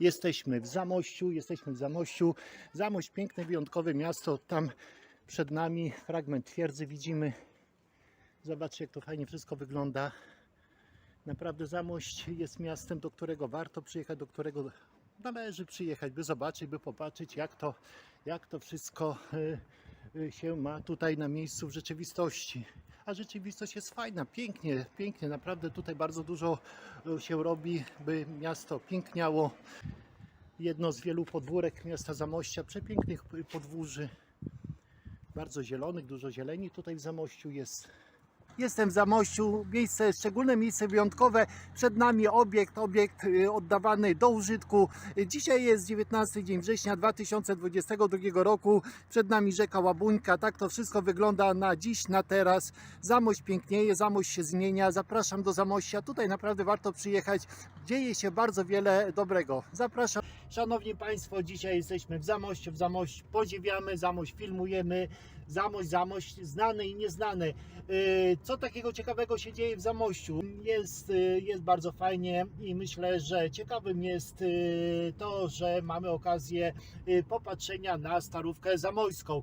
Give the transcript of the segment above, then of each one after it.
Jesteśmy w Zamościu, jesteśmy w Zamościu. Zamość, piękne, wyjątkowe miasto. Tam przed nami fragment twierdzy widzimy. Zobaczcie, jak to fajnie wszystko wygląda. Naprawdę Zamość jest miastem, do którego warto przyjechać, do którego należy przyjechać, by zobaczyć, by popatrzeć, jak to, jak to wszystko y, się ma tutaj na miejscu w rzeczywistości. A rzeczywistość jest fajna, pięknie, pięknie. Naprawdę tutaj bardzo dużo y, się robi, by miasto piękniało. Jedno z wielu podwórek miasta Zamościa, przepięknych podwórzy, bardzo zielonych, dużo zieleni tutaj w Zamościu jest. Jestem w Zamościu, miejsce, szczególne miejsce wyjątkowe. Przed nami obiekt, obiekt y, oddawany do użytku. Dzisiaj jest 19 dzień września 2022 roku. Przed nami rzeka Łabuńka. Tak to wszystko wygląda na dziś, na teraz. Zamość pięknieje, Zamość się zmienia. Zapraszam do Zamościa. Tutaj naprawdę warto przyjechać. Dzieje się bardzo wiele dobrego. Zapraszam. Szanowni Państwo, dzisiaj jesteśmy w Zamościu. W Zamość podziwiamy, Zamość filmujemy. Zamość, Zamość, znany i nieznany. Yy, Co takiego ciekawego się dzieje w Zamościu? Jest, yy, jest bardzo fajnie i myślę, że ciekawym jest yy, to, że mamy okazję popatrzenia na starówkę zamojską.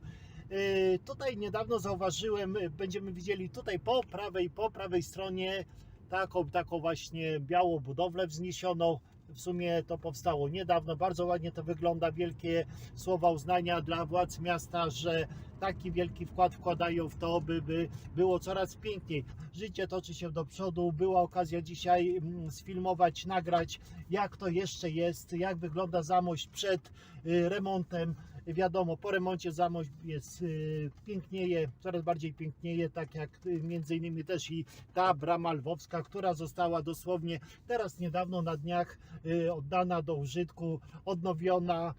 Tutaj niedawno zauważyłem, będziemy widzieli tutaj po prawej, po prawej stronie taką, taką właśnie białą budowlę wzniesioną. W sumie to powstało niedawno, bardzo ładnie to wygląda. Wielkie słowa uznania dla władz miasta, że taki wielki wkład wkładają w to, by, by było coraz piękniej. Życie toczy się do przodu. Była okazja dzisiaj mm, sfilmować, nagrać, jak to jeszcze jest, jak wygląda Zamość przed y, remontem. Wiadomo, po remoncie Zamość jest y, pięknieje, coraz bardziej pięknieje, tak jak y, między innymi też i ta brama lwowska, która została dosłownie teraz niedawno na dniach y, oddana do użytku, odnowiona.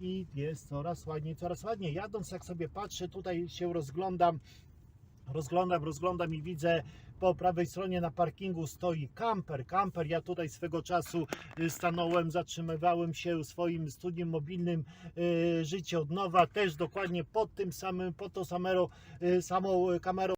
i jest coraz ładniej, coraz ładniej. Jadąc, jak sobie patrzę, tutaj się rozglądam, rozglądam, rozglądam i widzę po prawej stronie na parkingu stoi kamper. Kamper, ja tutaj swego czasu y, stanąłem, zatrzymywałem się swoim studiem mobilnym y, Życie od nowa, też dokładnie pod tym samym, pod tą samą, y, samą kamerą.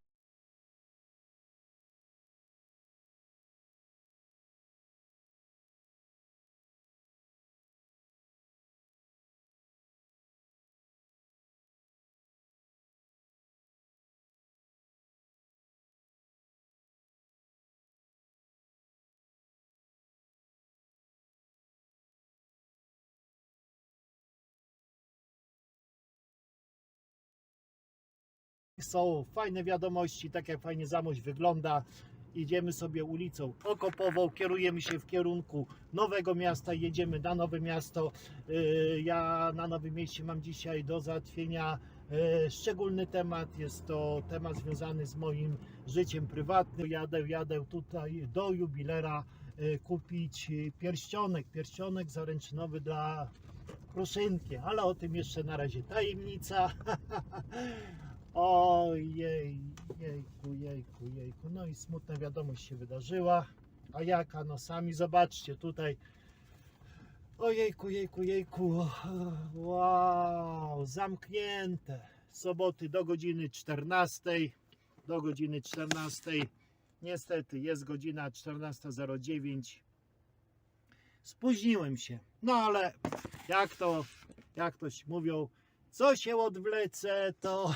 Są fajne wiadomości, tak jak fajnie Zamość wygląda. Idziemy sobie ulicą Okopową, kierujemy się w kierunku Nowego Miasta, jedziemy na Nowe Miasto. Yy, Ja na Nowym Mieście mam dzisiaj do załatwienia yy, szczególny temat. Jest to temat związany z moim życiem prywatnym. Jadę, jadę tutaj do jubilera yy, kupić pierścionek, pierścionek zaręczynowy dla Kruszynki, ale o tym jeszcze na razie tajemnica. Ojej, jejku, jejku, jejku. No i smutna wiadomość się wydarzyła. A jaka? No sami zobaczcie tutaj. Ojejku, jejku, jejku. Wow, zamknięte. Soboty do godziny 14. Do godziny 14. Niestety jest godzina 14.09. Spóźniłem się. No ale jak to, jak to się mówią, co się odwlecę, to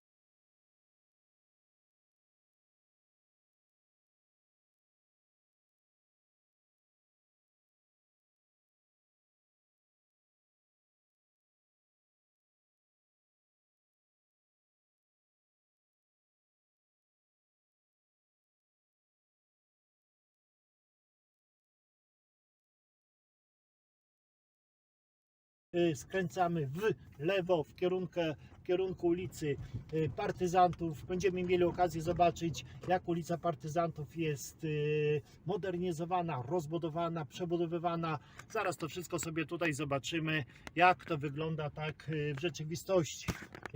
skręcamy w lewo w kierunku, w kierunku ulicy y, Partyzantów. Będziemy mieli okazję zobaczyć, jak ulica Partyzantów jest y, modernizowana, rozbudowana, przebudowywana. Zaraz to wszystko sobie tutaj zobaczymy, jak to wygląda tak y, w rzeczywistości.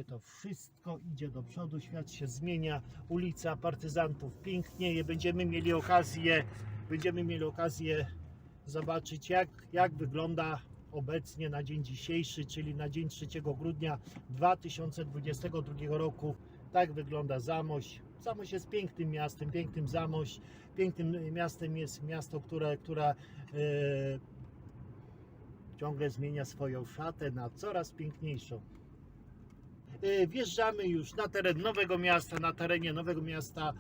To wszystko idzie do przodu, świat się zmienia, ulica Partyzantów pięknieje. Będziemy mieli okazję, będziemy mieli okazję zobaczyć, jak, jak wygląda obecnie na dzień dzisiejszy, czyli na dzień 3 grudnia 2022 roku. Tak wygląda Zamość. Zamość jest pięknym miastem, pięknym Zamość. Pięknym miastem jest miasto, które, które e, ciągle zmienia swoją szatę na coraz piękniejszą. E, Wjeżdżamy już na teren Nowego Miasta. Na terenie Nowego Miasta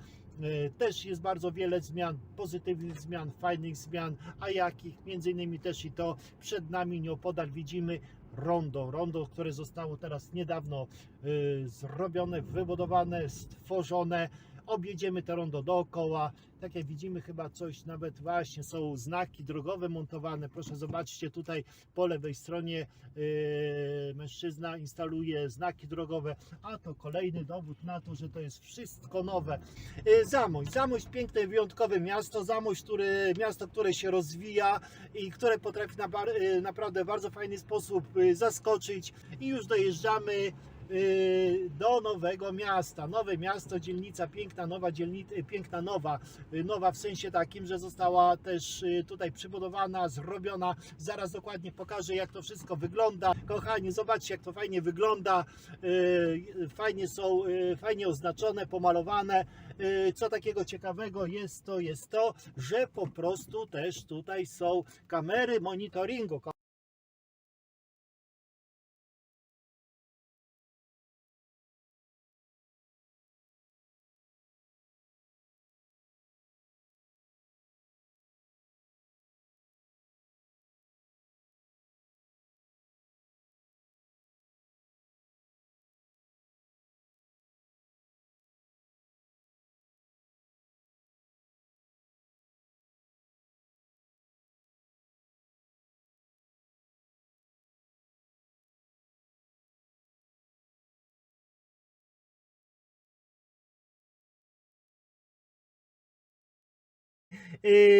też jest bardzo wiele zmian, pozytywnych zmian, fajnych zmian, a jakich? Między innymi też i to przed nami nieopodal widzimy rondo. Rondo, które zostało teraz niedawno e, zrobione, wybudowane, stworzone. Objedziemy to rondo dookoła. Tak jak widzimy, chyba coś nawet właśnie są znaki drogowe montowane. Proszę zobaczcie tutaj po lewej stronie yy, mężczyzna instaluje znaki drogowe, a to kolejny dowód na to, że to jest wszystko nowe. Yy, Zamość, Zamość piękne, wyjątkowe miasto, Zamość, który, miasto, które się rozwija i które potrafi na, bar- yy, naprawdę w bardzo fajny sposób yy, zaskoczyć i już dojeżdżamy do nowego miasta. Nowe miasto, dzielnica piękna, nowa dzielnica, piękna nowa, yy, nowa w sensie takim, że została też tutaj przybudowana, zrobiona. Zaraz dokładnie pokażę jak to wszystko wygląda. Kochani, zobaczcie jak to fajnie wygląda. Fajnie są, fajnie oznaczone, pomalowane. Co takiego ciekawego jest to, jest to, że po prostu też tutaj są kamery monitoringu.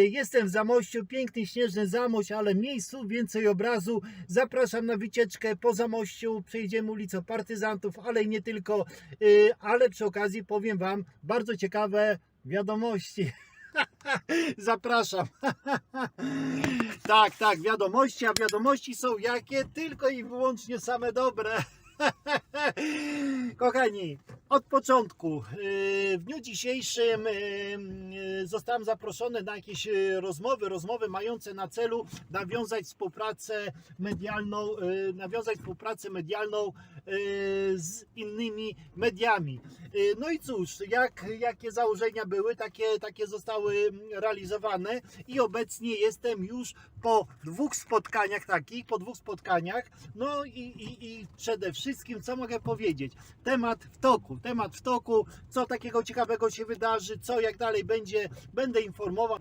Jestem w Zamościu, piękny śnieżny Zamość, ale mniej słów, więcej obrazu. Zapraszam na wycieczkę po Zamościu, przejdziemy ulicą Partyzantów, ale nie tylko. Yy, Ale przy okazji powiem Wam bardzo ciekawe wiadomości. Zapraszam. tak, tak, wiadomości, a wiadomości są jakie? Tylko i wyłącznie same dobre. Kochani, od początku, yy, w dniu dzisiejszym yy, yy, zostałem zaproszony na jakieś rozmowy, rozmowy mające na celu nawiązać współpracę medialną, nawiązać współpracę medialną z innymi mediami. No i cóż, jak, jakie założenia były, takie, takie zostały realizowane i obecnie jestem już po dwóch spotkaniach takich, po dwóch spotkaniach, no i, i, i przede wszystkim, co mogę powiedzieć, temat w toku, temat w toku, co takiego ciekawego się wydarzy, co jak dalej będzie, będę informował.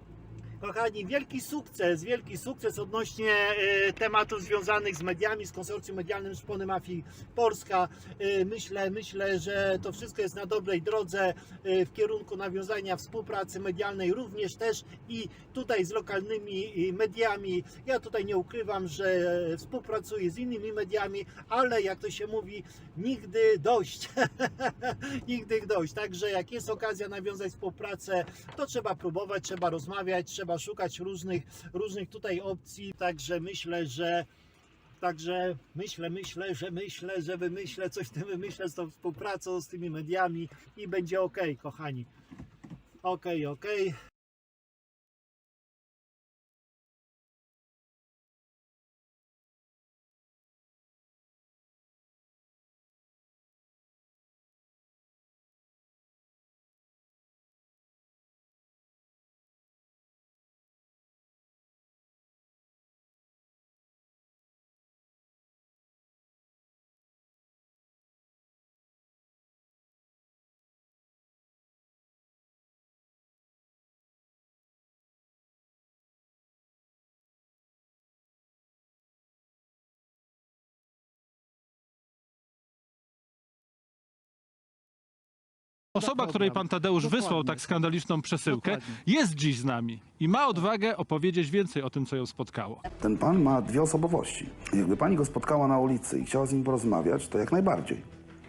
Kochani, wielki sukces, wielki sukces odnośnie e, tematów związanych z mediami, z konsorcjum medialnym Szpony Mafii Polska. E, myślę, myślę, że to wszystko jest na dobrej drodze e, w kierunku nawiązania współpracy medialnej, również też i tutaj z lokalnymi mediami. Ja tutaj nie ukrywam, że współpracuję z innymi mediami, ale jak to się mówi, nigdy dość. nigdy dość. Także jak jest okazja nawiązać współpracę, to trzeba próbować, trzeba rozmawiać, trzeba szukać różnych, różnych tutaj opcji. Także myślę, że Także myślę, myślę, że myślę, że wymyślę coś tym wymyślę z tą współpracą z tymi mediami i będzie ok, kochani. Ok, ok. Osoba, której pan Tadeusz Dokładnie. wysłał tak skandaliczną przesyłkę, Dokładnie. jest dziś z nami i ma odwagę opowiedzieć więcej o tym, co ją spotkało. Ten pan ma dwie osobowości. Jakby pani go spotkała na ulicy i chciała z nim porozmawiać, to jak najbardziej.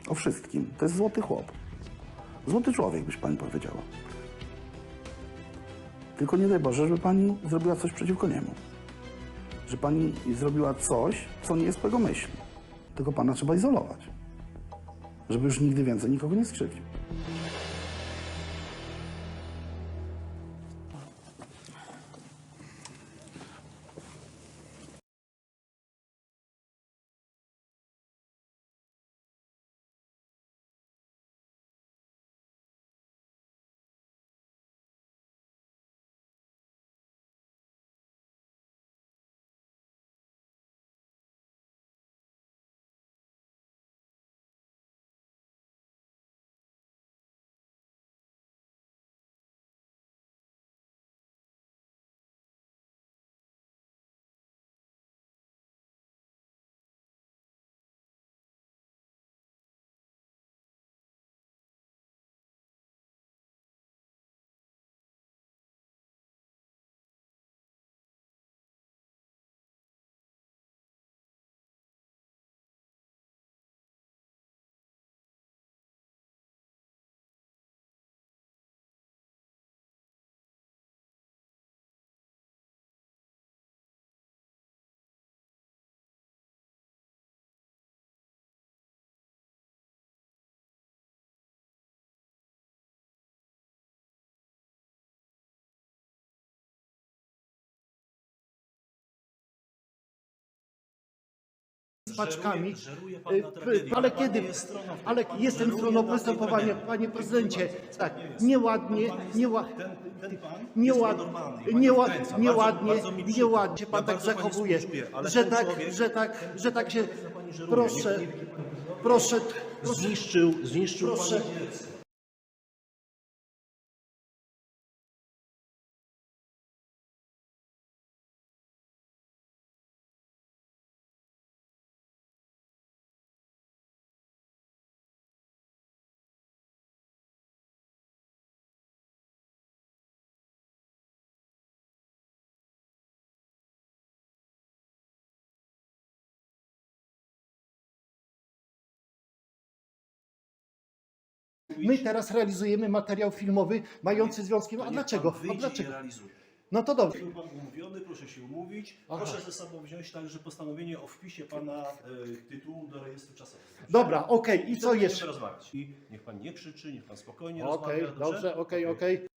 O wszystkim. To jest złoty chłop. Złoty człowiek, byś pani powiedziała. Tylko nie daj Boże, żeby pani zrobiła coś przeciwko niemu. Że pani zrobiła coś, co nie jest po jego myśli. Tylko pana trzeba izolować. Żeby już nigdy więcej nikogo nie skrzywdził. Paczkami. żeruje pan Y, tragedię. Ale kiedy? jest. Ale Pan jestem żeruje stroną postępowania, tragedii. panie prezydencie. Tak, nieładnie, nieładnie, nieładnie, przykro. nieładnie się pan tak zachowuje, ale że tak, że tak, że tak się, żeruje. proszę, proszę, Zniszczył, zniszczył Proszę. My teraz realizujemy materiał filmowy mający związkiem, a dlaczego? A dlaczego? No to dobrze. Był pan umówiony, proszę się umówić. Proszę ze sobą wziąć także postanowienie o wpisie pana e, tytułu do rejestru czasowego. Dobra, okej, i co jeszcze? rozmawiać. I niech pan nie krzyczy, niech pan spokojnie Okej, rozmawia. dobrze, okej, okej.